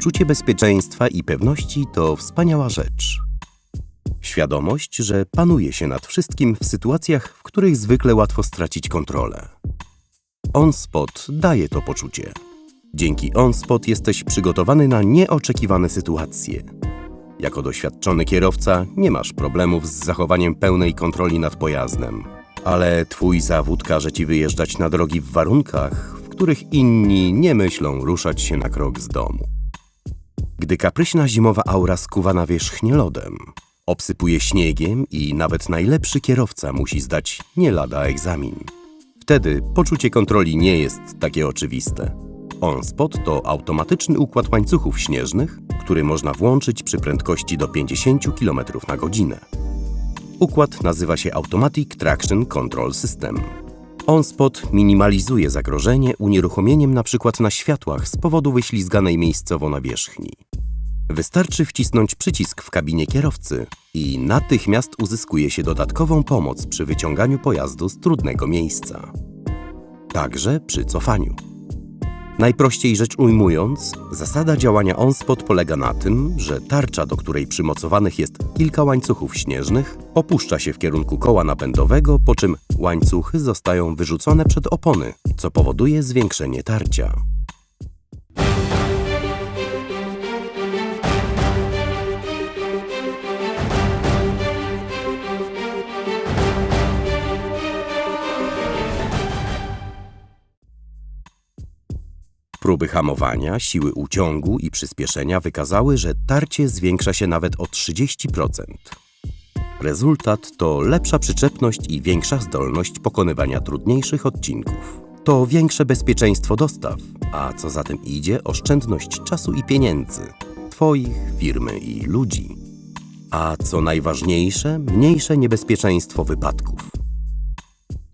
poczucie bezpieczeństwa i pewności to wspaniała rzecz. Świadomość, że panuje się nad wszystkim w sytuacjach, w których zwykle łatwo stracić kontrolę. OnSpot daje to poczucie. Dzięki OnSpot jesteś przygotowany na nieoczekiwane sytuacje. Jako doświadczony kierowca nie masz problemów z zachowaniem pełnej kontroli nad pojazdem, ale twój zawód każe ci wyjeżdżać na drogi w warunkach, w których inni nie myślą ruszać się na krok z domu. Gdy kapryśna zimowa aura skuwa na wierzchnię lodem, obsypuje śniegiem i nawet najlepszy kierowca musi zdać nie lada egzamin. Wtedy poczucie kontroli nie jest takie oczywiste. OnSpot to automatyczny układ łańcuchów śnieżnych, który można włączyć przy prędkości do 50 km na godzinę. Układ nazywa się Automatic Traction Control System. OnSpot minimalizuje zagrożenie unieruchomieniem np. na światłach z powodu wyślizganej miejscowo nawierzchni. Wystarczy wcisnąć przycisk w kabinie kierowcy i natychmiast uzyskuje się dodatkową pomoc przy wyciąganiu pojazdu z trudnego miejsca. Także przy cofaniu. Najprościej rzecz ujmując, zasada działania OnSpot polega na tym, że tarcza, do której przymocowanych jest kilka łańcuchów śnieżnych, opuszcza się w kierunku koła napędowego, po czym łańcuchy zostają wyrzucone przed opony, co powoduje zwiększenie tarcia. Próby hamowania, siły uciągu i przyspieszenia wykazały, że tarcie zwiększa się nawet o 30%. Rezultat to lepsza przyczepność i większa zdolność pokonywania trudniejszych odcinków. To większe bezpieczeństwo dostaw, a co za tym idzie, oszczędność czasu i pieniędzy Twoich, firmy i ludzi. A co najważniejsze, mniejsze niebezpieczeństwo wypadków.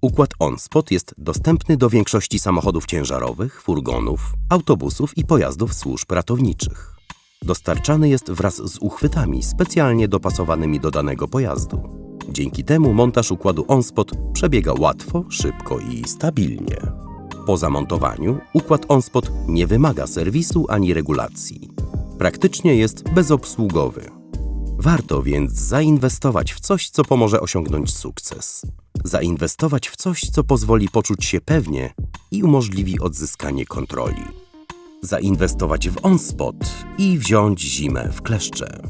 Układ OnSpot jest dostępny do większości samochodów ciężarowych, furgonów, autobusów i pojazdów służb ratowniczych. Dostarczany jest wraz z uchwytami specjalnie dopasowanymi do danego pojazdu. Dzięki temu montaż układu OnSpot przebiega łatwo, szybko i stabilnie. Po zamontowaniu układ OnSpot nie wymaga serwisu ani regulacji. Praktycznie jest bezobsługowy. Warto więc zainwestować w coś, co pomoże osiągnąć sukces. Zainwestować w coś, co pozwoli poczuć się pewnie i umożliwi odzyskanie kontroli. Zainwestować w OnSpot i wziąć zimę w kleszcze.